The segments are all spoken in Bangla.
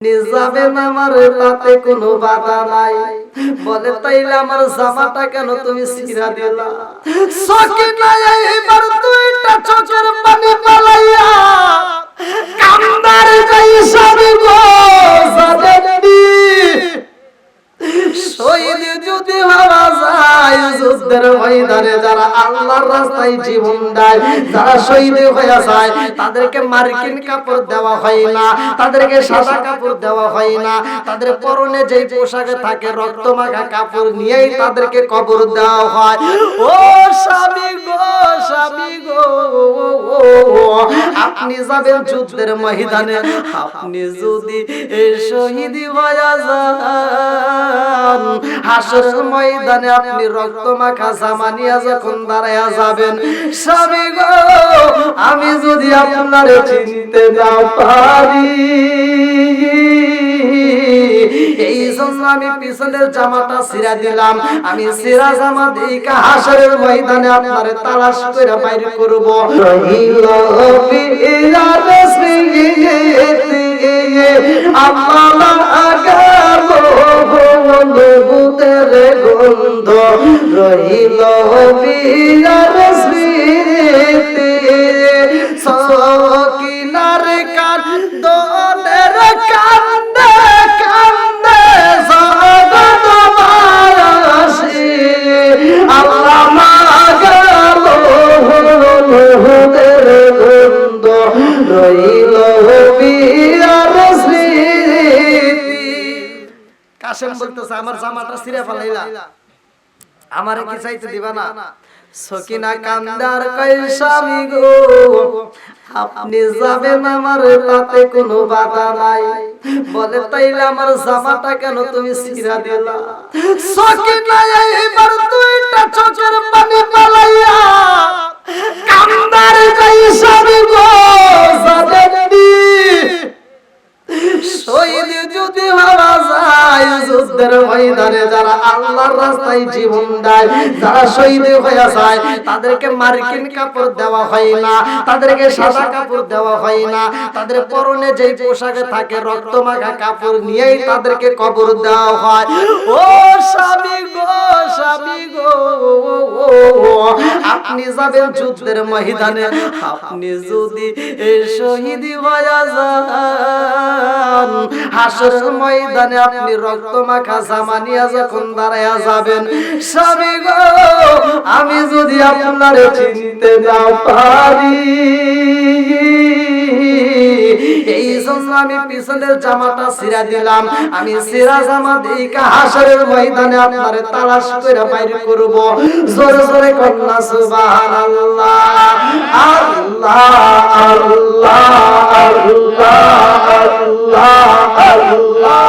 যাবেন আমার তাতে কোনো বাধা নাই। বলে, তাইলে আমার জামাটা কেন তুমি ছিঁড়া দিলা? সকিনা এইবার দুইটা চোখের পানি পালাইয়া কান্দার যাই সবই গো শহীদ যদি হওয়া যায়, যুদ্ধের ময়দানে যারা আল্লাহর রাস্তায় জীবন দেয়, যারা শহীদ হয়ে যায়, তাদেরকে মার্কিন কাপড় দেওয়া হয় না, তাদেরকে সাদা কাপড় দেওয়া হয় না, তাদের পরনে পোশাকে থাকে রক্ত মাখা কাপড় নিয়েই তাদেরকে কবর দেওয়া হয়। ও স্বামী গো স্বামী গো, আপনি যাবেন যুদ্ধের ময়দানে, আপনি যদি শহীদ হয়ে যান হাসরের ময়দানে আপনি রক্ত মাখা জামানিয়া যখন দাঁড়ায়া যাবেন, স্বামী গো, আমি যদি আপনারে চিনতে না পারি, এই জন্য আমি পিছনের জামাটা ছিঁড়া দিলাম। আমি সিরা জামা দিকা হাসরের ময়দানে আপনারে তালাশ করে বাইর করব। রহিল কাশেম বলতেছে আমার জামাটা ছিঁড়ে ফেলাইলা। আমারে কি চাইতে দিবা না? সকিনা কান্দার কৈশামি গো? আপনি যাবেন আমার তাতে কোনো বাধা নাই। বলে তাইলে আমার জামাটা কেন তুমি ছিঁড়া দিলা? সকিনা এইবার দুইটা চোখের পানি পালাইয়া কান্দার কৈশামি গো? জানেননি শহীদ যদি হওয়া যায়, যুদ্ধের ময়দানে যারা আল্লাহর রাস্তায় জীবন দেয়, যারা শহীদ হয়ে যায়, তাদেরকে মার্কিন কাপড় দেওয়া হয় না, তাদেরকে সাদা কাপড় দেওয়া হয় না, তাদের পরনে যেই পোশাকে থাকে রক্ত মাখা কাপড় নিয়েই তাদেরকে কবর দেওয়া হয়। ও স্বামী গো স্বামী গো, আপনি যাবেন যুদ্ধের ময়দানে, আপনি যদি শহীদ হয়ে যান হাসরের ময়দানে আপনি রক্ত মাখা জামানিয়া যখন দাঁড়ায়া যাবেন, স্বামী গো, আমি যদি আপনারে চিনতে না পারি। এই জন্য আমি পিছনের জামাটা ছিঁড়া দিলাম। আমি সিরা জামা দিকা হাসরের ময়দানে আপনারে তালাশ করে বাইর করব। জোরে জোরে কন্যা, সুবহানাল্লাহ। আল্লাহ আল্লাহ আল্লাহ আল্লাহ আল্লাহ।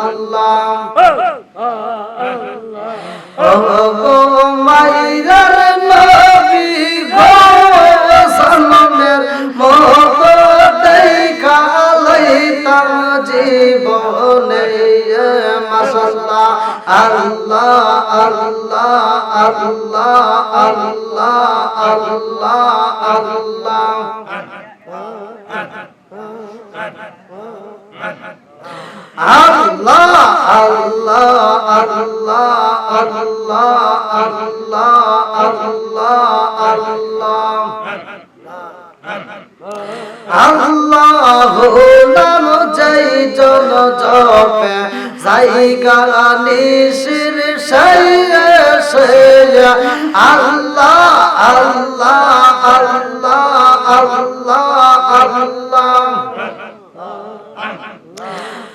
আল্লাহ গো মাইয়ার নবী গো সনমের মোহক দেখা লইতার জীবনে মাশাআল্লাহ আল্লাহ আল্লাহ আল্লাহ আল্লাহ আল্লাহ আল্লাহ আল্লাহ আল্লাহ আল্লাহ আল্লাহ আল্লাহ আল্লাহ আল্লাহ আল্লাহ নাম যাই জন জপে জায়গা নিশির আল্লাহ আল্লাহ আল্লাহ আল্লাহ আল্লাহ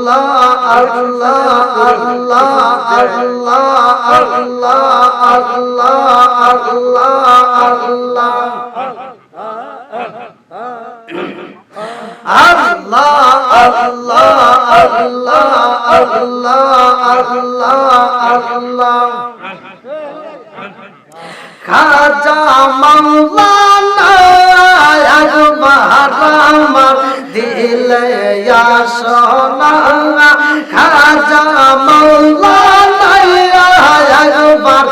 আল্লাহ আল্লাহ আল্লাহ আল্লাহ আল্লাহ আল্লাহ আল্লাহ আল্লাহ। আল্লাহ আল্লাহ আল্লাহ আল্লাহ খাজা মাওলানা আমার দিলে সোনা খাজা একবার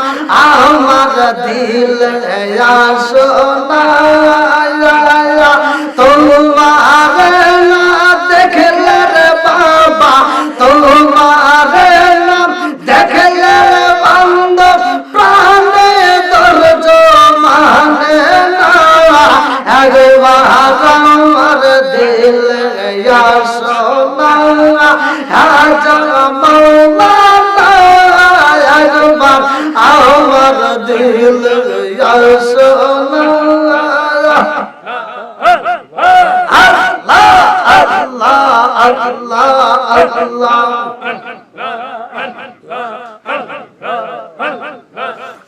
আমার দিলে সোনা একবার আমার দিল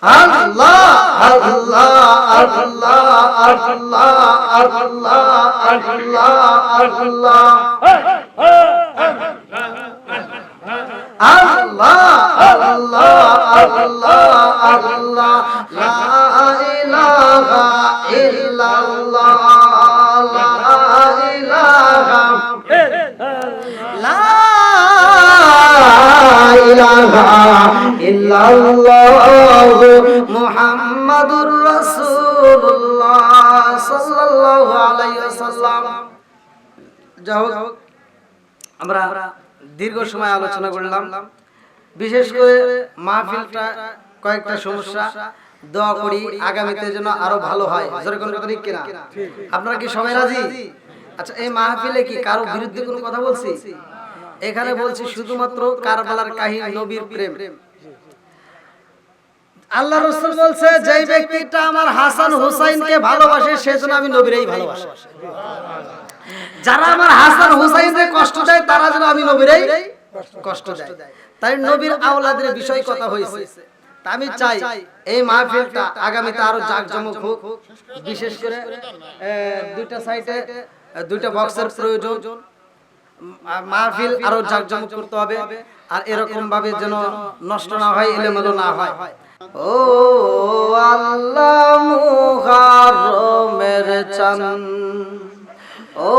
Allah, Allah, Allah, Allah, Allah. আমরা দীর্ঘ সময় আলোচনা করলাম। বিশেষ করে মাহফিলটা কয়েকটা সমস্যা। দোয়া করি আগামীতে যেন আরও ভালো হয়। আপনারা কি সবাই রাজি? আচ্ছা এই মাহফিলে কি কারও বিরুদ্ধে কোনো কথা বলছি? এখানে বলছি শুধুমাত্র কারবালার কাহিনী, নবীর প্রেম। আল্লাহ রসুল বলছে, যেই ব্যক্তিটা আমার হাসান হুসাইনকে ভালোবাসে, সেজন্য আমি নবীরই ভালোবাসি। যারা আমার হাসান হুসাইনকে কষ্ট দেয়, তারা যেন আমি নবীরই কষ্ট দেয়। তাই নবীর আওলাদের বিষয় কথা হয়েছে আমি চাই, এই মাহফিলটা আগামীতে আরও জাঁকজমক হোক। বিশেষ করে দুইটা সাইডে, দুইটা বক্সের প্রয়োজন। মাহফিল আরও জাকজমক করতে হবে। আর এরকম ভাবে যেন নষ্ট না হয়, এলোমেলো না হয়। ও আল্লাহ মুহারমের চান। ও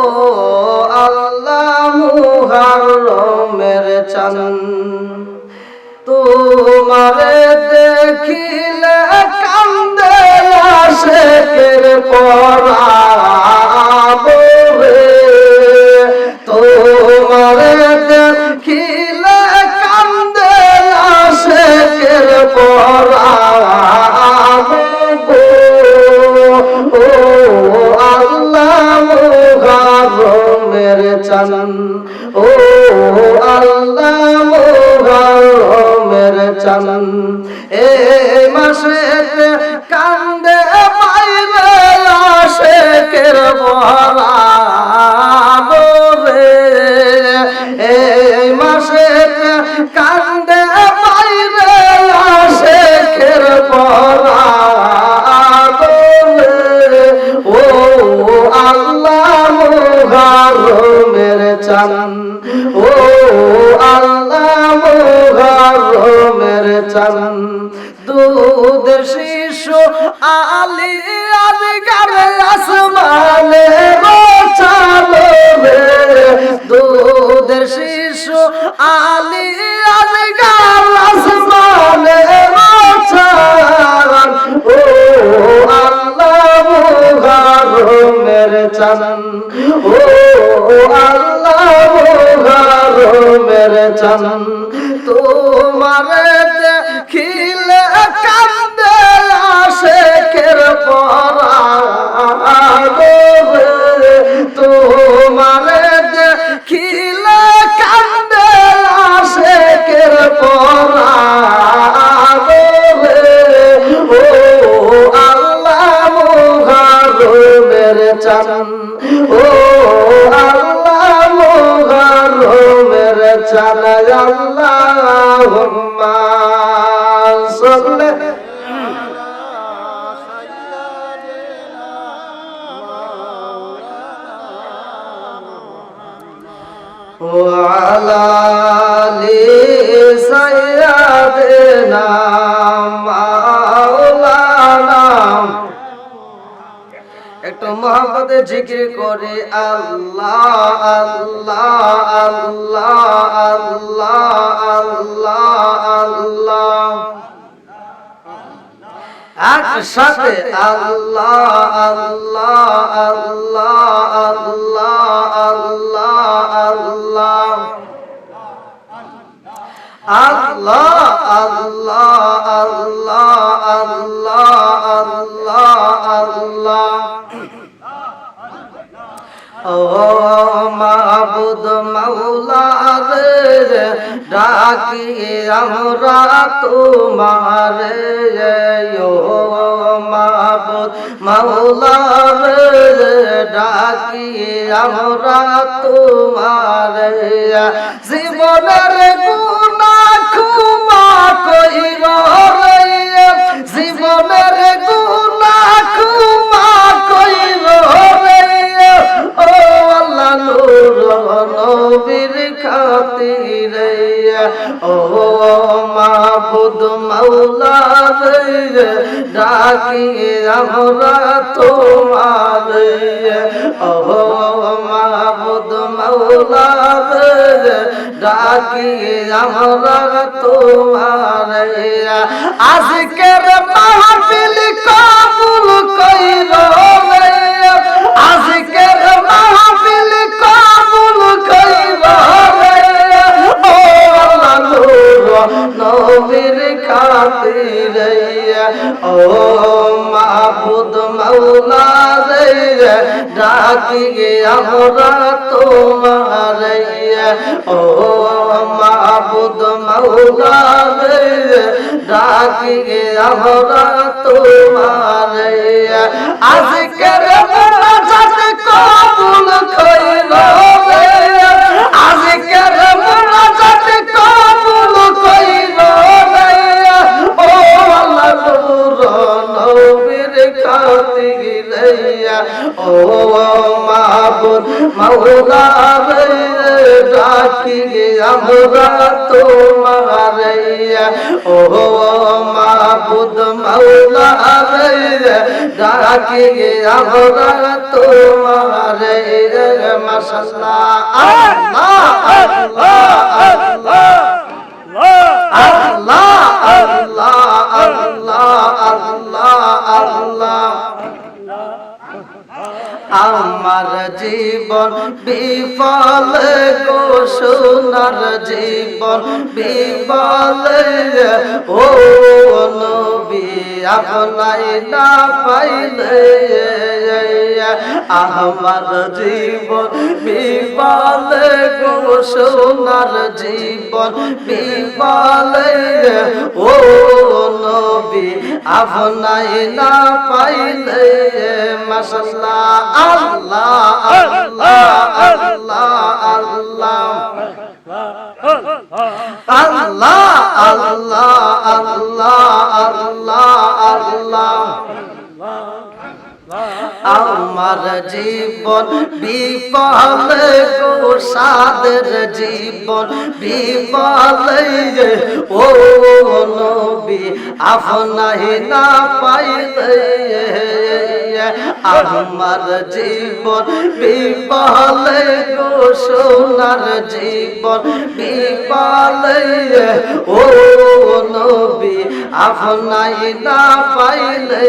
আল্লাহ মুহারমের চান। তোমারে দেখিলে কান্দে আশেকের পরাবো পরাবো। ও আল্লাহ মুহারমের চান ও আল্লাহ মুহারমের চান। এ মাসে কান্দে মুহারমের চান ও আল্লাহ মুহারমের চান দুধ শিশু আলী গারে আসমানে। একটু মহব্বতে জিকির করে আল্লাহ আল্লাহ আল্লাহ আল্লাহ আল্লাহ আল্লাহ একসাথে আল্লাহ আল্লাহ আল্লাহ আল্লাহ আল্লাহ আল্লাহ আল্লাহ আল্লাহ আল্লাহ আল্লাহ আল্লাহ আল্লাহ। ও মাবুদ মৌলা রে ডাকি আমরা তোমার ও মাবুদ মৌলা রে ডাকি আমরা তোমার। জীবনের ক্ষমা কইর জীবনের গুণা ক্ষমা কইর ও আল্লাহ নূর খাতিরে ও মাবুদ মাওলা রে ডাকি আমরা তোমার ও মাবুদ মাওলা রে ডাকি আমরা তোমার আজকের মাহফিল কবুল কইর রে মাওলা রে ডাকি আমরা তোমার ও মাবুদ মৌলা রে ডাকি আমরা তোমার আজকের মোনাজাত কবুল কইর ও মাহবুব মাওলা রে ডাকি আমরা তোমারে ও মাহবুব মাওলা রে ডাকি আমরা তোমারে আল্লাহ আল্লাহ আল্লাহ আল্লাহ আল্লাহ আমার জীবন বিফল গো সোনার জীবন বিফল ও নবী আপনাই না পাইলে আমার জীবন বিফল গো সোনার জীবন বিফল ও নবী, আপনাই না পাইলে, মাশাল্লাহ আল্লাহ আল্লাহ আল্লাহ আল্লাহ আল্লাহ আল্লাহ আল্লাহ আল্লাহ আল্লাহ। আমার জীবন বিপল গো, সাদের জীবন বিপল ও নবী আপনাই না পাইলে আমার জীবন বিপল গো, সোনার জীবন বিপল ও নবী আপনাই না পাইলে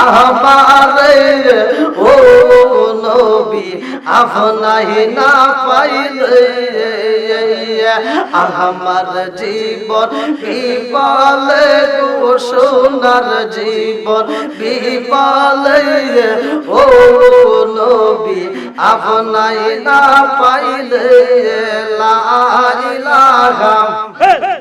আমারে ও নবী আপনাই না পাইলে আমার জীবন বিপালে গো সোনার জীবন বিপালে ও নবী আপনাই না পাইলে, লা ইলাহা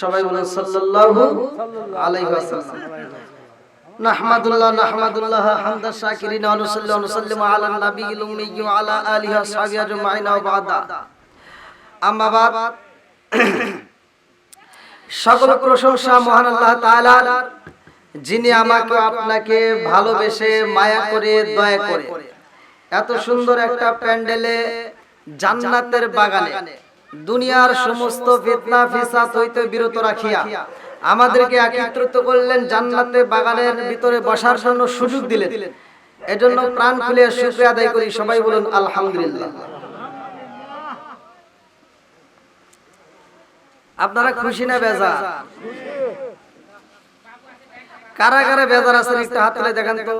সবাই বলেন সাল্লাল্লাহু আলাইহি ওয়াসাল্লাম। নাহমাদুল্লাহ নাহমাদুল্লাহ হামদা শাকিরিন ওয়া নুসাল্লি ওয়া নুসাল্লিমু আলা নাবিয়িল উম্মি ওয়া আলা আলিহি ওয়া সাহবিহি আজমাইন ওয়া বাদা। আম্মা বাদ, সকল প্রশংসা মহান আল্লাহ তাআলার, যিনি আমাকে আপনাকে ভালোবেসে মায়া করে, দয়া করে। এত সুন্দর একটা প্যান্ডেলে জান্নাতের বাগানে দুনিয়ার সমস্ত ফিতনা ফিসাদ হইতে বিরত রাখিয়া আমাদেরকে একত্রিত করলেন জান্নাতে বাগানের ভিতরে বসার জন্য সুযোগ দিলেন। এজন্য প্রাণ খুলে শুকরিয়া আদায় করি সবাই বলুন আলহামদুলিল্লাহ। আপনারা খুশি না বেজা কারা কারা বেজার? আছেন একটু হাত তুলে দেখান তো।